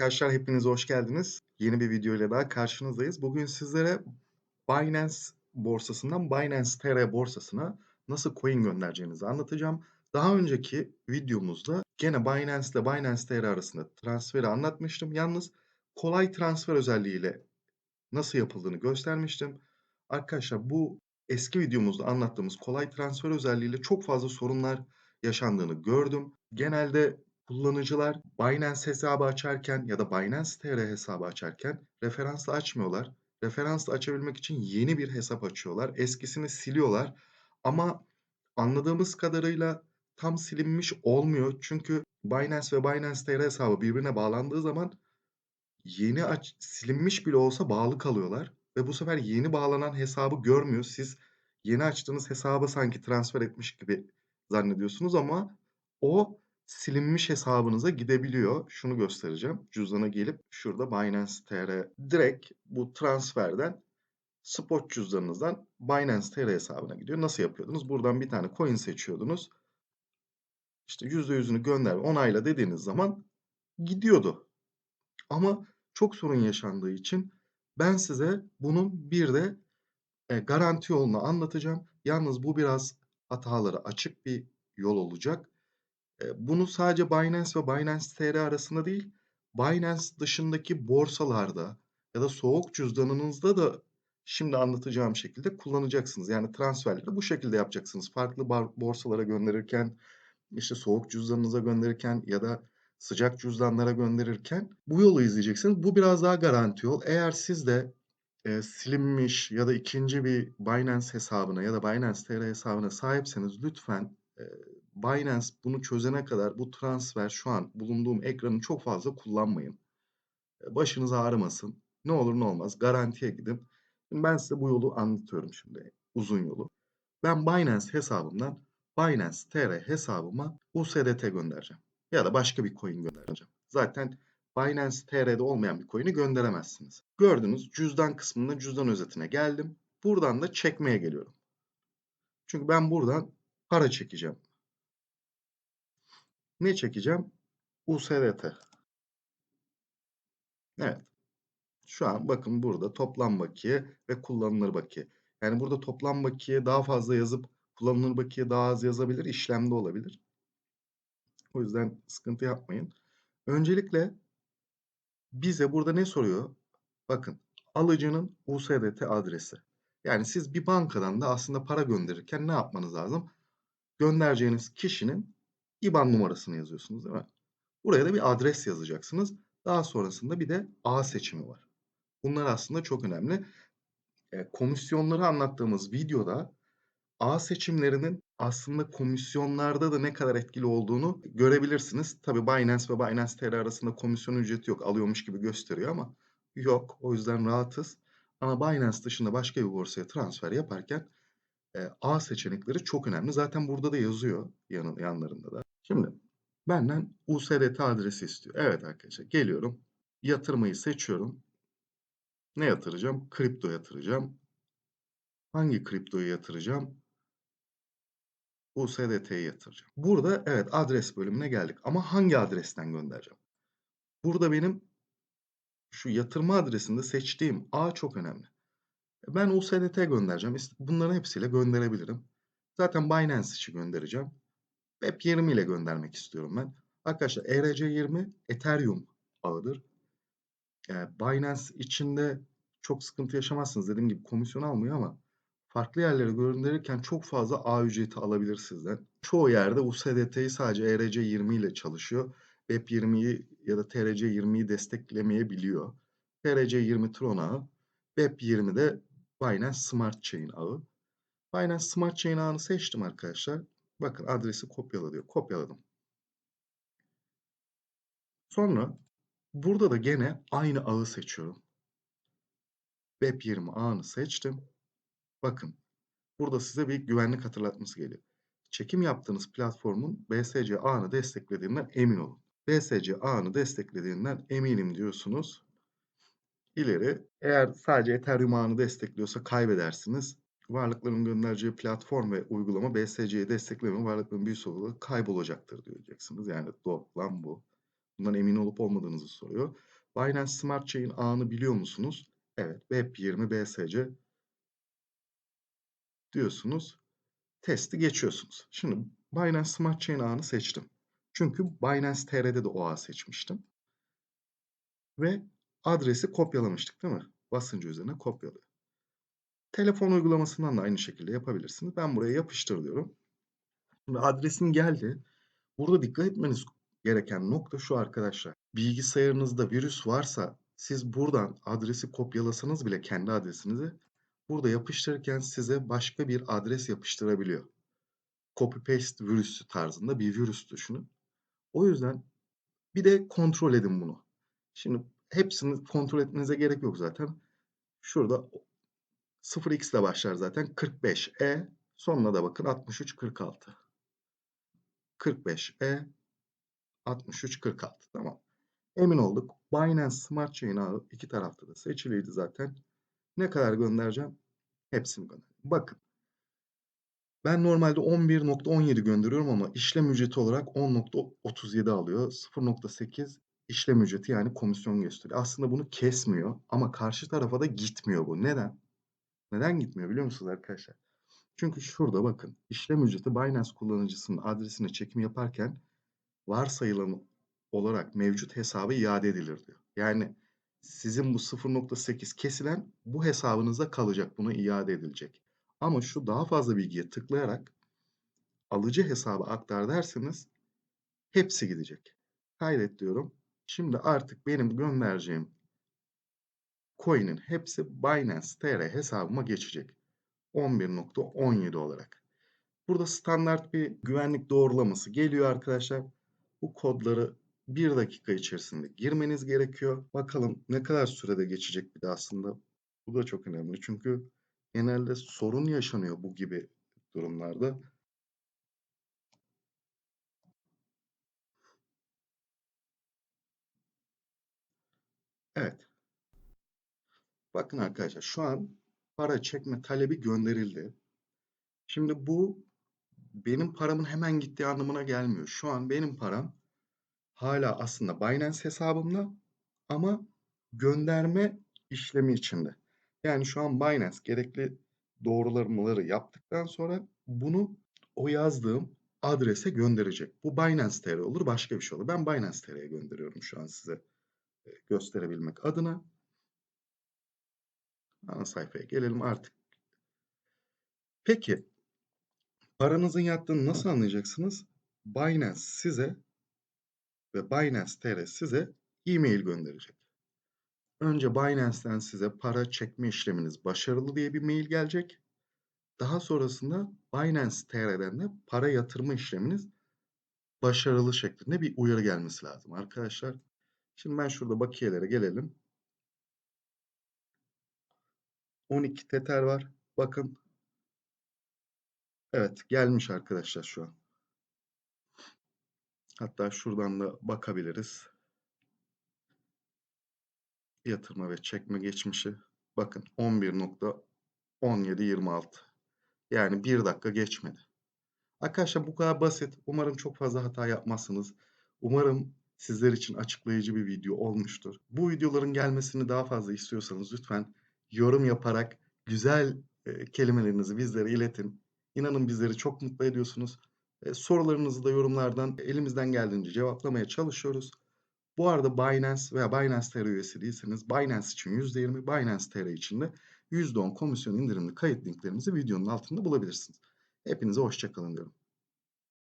Arkadaşlar hepiniz hoş geldiniz. Yeni bir video ile daha karşınızdayız. Bugün sizlere Binance borsasından Binance TR borsasına nasıl coin göndereceğinizi anlatacağım. Daha önceki videomuzda gene Binance ile Binance TR arasında transferi anlatmıştım. Yalnız kolay transfer özelliğiyle nasıl yapıldığını göstermiştim. Arkadaşlar bu eski videomuzda anlattığımız kolay transfer özelliğiyle çok fazla sorunlar yaşandığını gördüm. Genelde kullanıcılar Binance hesabı açarken ya da Binance TR hesabı açarken referansla açmıyorlar. Referansla açabilmek için yeni bir hesap açıyorlar. Eskisini siliyorlar. Ama anladığımız kadarıyla tam silinmiş olmuyor. Çünkü Binance ve Binance TR hesabı birbirine bağlandığı zaman yeni aç silinmiş bile olsa bağlı kalıyorlar ve bu sefer yeni bağlanan hesabı görmüyor. Siz yeni açtığınız hesabı sanki transfer etmiş gibi zannediyorsunuz ama o silinmiş hesabınıza gidebiliyor. Şunu göstereceğim. Cüzdana gelip şurada Binance TR direkt bu transferden spot cüzdanınızdan Binance TR hesabına gidiyor. Nasıl yapıyordunuz? Buradan bir tane coin seçiyordunuz. İşte %100'ünü gönder onayla dediğiniz zaman gidiyordu. Ama çok sorun yaşandığı için ben size bunun bir de e, garanti yolunu anlatacağım. Yalnız bu biraz hataları açık bir yol olacak. Bunu sadece Binance ve Binance TR arasında değil, Binance dışındaki borsalarda ya da soğuk cüzdanınızda da şimdi anlatacağım şekilde kullanacaksınız. Yani transferleri bu şekilde yapacaksınız. Farklı borsalara gönderirken, işte soğuk cüzdanınıza gönderirken ya da sıcak cüzdanlara gönderirken bu yolu izleyeceksiniz. Bu biraz daha garanti yol. Eğer siz de e, silinmiş ya da ikinci bir Binance hesabına ya da Binance TR hesabına sahipseniz lütfen e, Binance bunu çözene kadar bu transfer şu an bulunduğum ekranı çok fazla kullanmayın. E, başınız ağrımasın. Ne olur ne olmaz garantiye gidin. Ben size bu yolu anlatıyorum şimdi uzun yolu. Ben Binance hesabımdan Binance TR hesabıma USDT göndereceğim. Ya da başka bir coin göndereceğim. Zaten Binance TR'de olmayan bir coin'i gönderemezsiniz. Gördünüz cüzdan kısmında cüzdan özetine geldim. Buradan da çekmeye geliyorum. Çünkü ben buradan para çekeceğim. Ne çekeceğim? USDT. Evet. Şu an bakın burada toplam bakiye ve kullanılır bakiye. Yani burada toplam bakiye daha fazla yazıp kullanılır bakiye daha az yazabilir, işlemde olabilir. O yüzden sıkıntı yapmayın. Öncelikle bize burada ne soruyor? Bakın alıcının USDT adresi. Yani siz bir bankadan da aslında para gönderirken ne yapmanız lazım? Göndereceğiniz kişinin IBAN numarasını yazıyorsunuz değil mi? Buraya da bir adres yazacaksınız. Daha sonrasında bir de A seçimi var. Bunlar aslında çok önemli. E, komisyonları anlattığımız videoda A seçimlerinin aslında komisyonlarda da ne kadar etkili olduğunu görebilirsiniz. Tabii Binance ve Binance TR arasında komisyon ücreti yok. Alıyormuş gibi gösteriyor ama yok. O yüzden rahatız. Ama Binance dışında başka bir borsaya transfer yaparken e, A seçenekleri çok önemli. Zaten burada da yazıyor yan, yanlarında da. Şimdi benden USDT adresi istiyor. Evet arkadaşlar geliyorum. Yatırmayı seçiyorum. Ne yatıracağım? Kripto yatıracağım. Hangi kriptoyu yatıracağım? USDT'yi yatıracağım. Burada evet adres bölümüne geldik. Ama hangi adresten göndereceğim? Burada benim şu yatırma adresinde seçtiğim A çok önemli. Ben USDT göndereceğim. Bunların hepsiyle gönderebilirim. Zaten Binance için göndereceğim. Web20 ile göndermek istiyorum ben. Arkadaşlar ERC20 Ethereum ağıdır. Yani Binance içinde çok sıkıntı yaşamazsınız. Dediğim gibi komisyon almıyor ama farklı yerlere gönderirken çok fazla ağ ücreti alabilir sizden. Çoğu yerde USDT'yi sadece ERC20 ile çalışıyor. Web20'yi ya da TRC20'yi desteklemeyebiliyor. TRC20 Tron ağı, Web20 de Binance Smart Chain ağı. Binance Smart Chain ağını seçtim arkadaşlar. Bakın adresi kopyala diyor. Kopyaladım. Sonra burada da gene aynı ağı seçiyorum. Web20 ağını seçtim. Bakın burada size bir güvenlik hatırlatması geliyor. Çekim yaptığınız platformun BSC ağını desteklediğinden emin olun. BSC ağını desteklediğinden eminim diyorsunuz. İleri eğer sadece Ethereum ağını destekliyorsa kaybedersiniz varlıkların göndereceği platform ve uygulama BSC'yi desteklemiyor. Varlıkların bir çoğunluğu kaybolacaktır diyeceksiniz. Yani toplam bu. Bundan emin olup olmadığınızı soruyor. Binance Smart Chain ağını biliyor musunuz? Evet. BEP20 BSC diyorsunuz. Testi geçiyorsunuz. Şimdi Binance Smart Chain ağını seçtim. Çünkü Binance TR'de de o ağı seçmiştim. Ve adresi kopyalamıştık değil mi? Basınca üzerine kopyalıyor. Telefon uygulamasından da aynı şekilde yapabilirsiniz. Ben buraya yapıştır diyorum. Şimdi adresim geldi. Burada dikkat etmeniz gereken nokta şu arkadaşlar. Bilgisayarınızda virüs varsa siz buradan adresi kopyalasanız bile kendi adresinizi burada yapıştırırken size başka bir adres yapıştırabiliyor. Copy paste virüsü tarzında bir virüs düşünün. O yüzden bir de kontrol edin bunu. Şimdi hepsini kontrol etmenize gerek yok zaten. Şurada 0x ile başlar zaten. 45e sonuna da bakın 63 46. 45e 63 46 tamam. Emin olduk. Binance Smart Chain ağı iki tarafta da seçiliydi zaten. Ne kadar göndereceğim? Hepsini gönder. Bakın. Ben normalde 11.17 gönderiyorum ama işlem ücreti olarak 10.37 alıyor. 0.8 işlem ücreti yani komisyon gösteriyor. Aslında bunu kesmiyor ama karşı tarafa da gitmiyor bu. Neden? Neden gitmiyor biliyor musunuz arkadaşlar? Çünkü şurada bakın işlem ücreti Binance kullanıcısının adresine çekim yaparken varsayılan olarak mevcut hesabı iade edilir diyor. Yani sizin bu 0.8 kesilen bu hesabınızda kalacak. Buna iade edilecek. Ama şu daha fazla bilgiye tıklayarak alıcı hesabı aktar derseniz hepsi gidecek. Kaydet diyorum. Şimdi artık benim göndereceğim coin'in hepsi Binance TR hesabıma geçecek. 11.17 olarak. Burada standart bir güvenlik doğrulaması geliyor arkadaşlar. Bu kodları bir dakika içerisinde girmeniz gerekiyor. Bakalım ne kadar sürede geçecek bir de aslında. Bu da çok önemli çünkü genelde sorun yaşanıyor bu gibi durumlarda. Evet. Bakın arkadaşlar şu an para çekme talebi gönderildi. Şimdi bu benim paramın hemen gittiği anlamına gelmiyor. Şu an benim param hala aslında Binance hesabımda ama gönderme işlemi içinde. Yani şu an Binance gerekli doğrulamaları yaptıktan sonra bunu o yazdığım adrese gönderecek. Bu Binance TR olur, başka bir şey olur. Ben Binance TR'ye gönderiyorum şu an size e, gösterebilmek adına. Ana sayfaya gelelim artık. Peki paranızın yattığını nasıl anlayacaksınız? Binance size ve Binance TR size e-mail gönderecek. Önce Binance'ten size para çekme işleminiz başarılı diye bir mail gelecek. Daha sonrasında Binance TR'den de para yatırma işleminiz başarılı şeklinde bir uyarı gelmesi lazım arkadaşlar. Şimdi ben şurada bakiyelere gelelim. 12 Tether var. Bakın. Evet gelmiş arkadaşlar şu an. Hatta şuradan da bakabiliriz. Yatırma ve çekme geçmişi. Bakın 11.1726. Yani bir dakika geçmedi. Arkadaşlar bu kadar basit. Umarım çok fazla hata yapmazsınız. Umarım sizler için açıklayıcı bir video olmuştur. Bu videoların gelmesini daha fazla istiyorsanız lütfen yorum yaparak güzel kelimelerinizi bizlere iletin. İnanın bizleri çok mutlu ediyorsunuz. E, sorularınızı da yorumlardan elimizden geldiğince cevaplamaya çalışıyoruz. Bu arada Binance veya Binance TR üyesi değilseniz Binance için %20, Binance TR için de %10 komisyon indirimli kayıt linklerimizi videonun altında bulabilirsiniz. Hepinize hoşçakalın diyorum.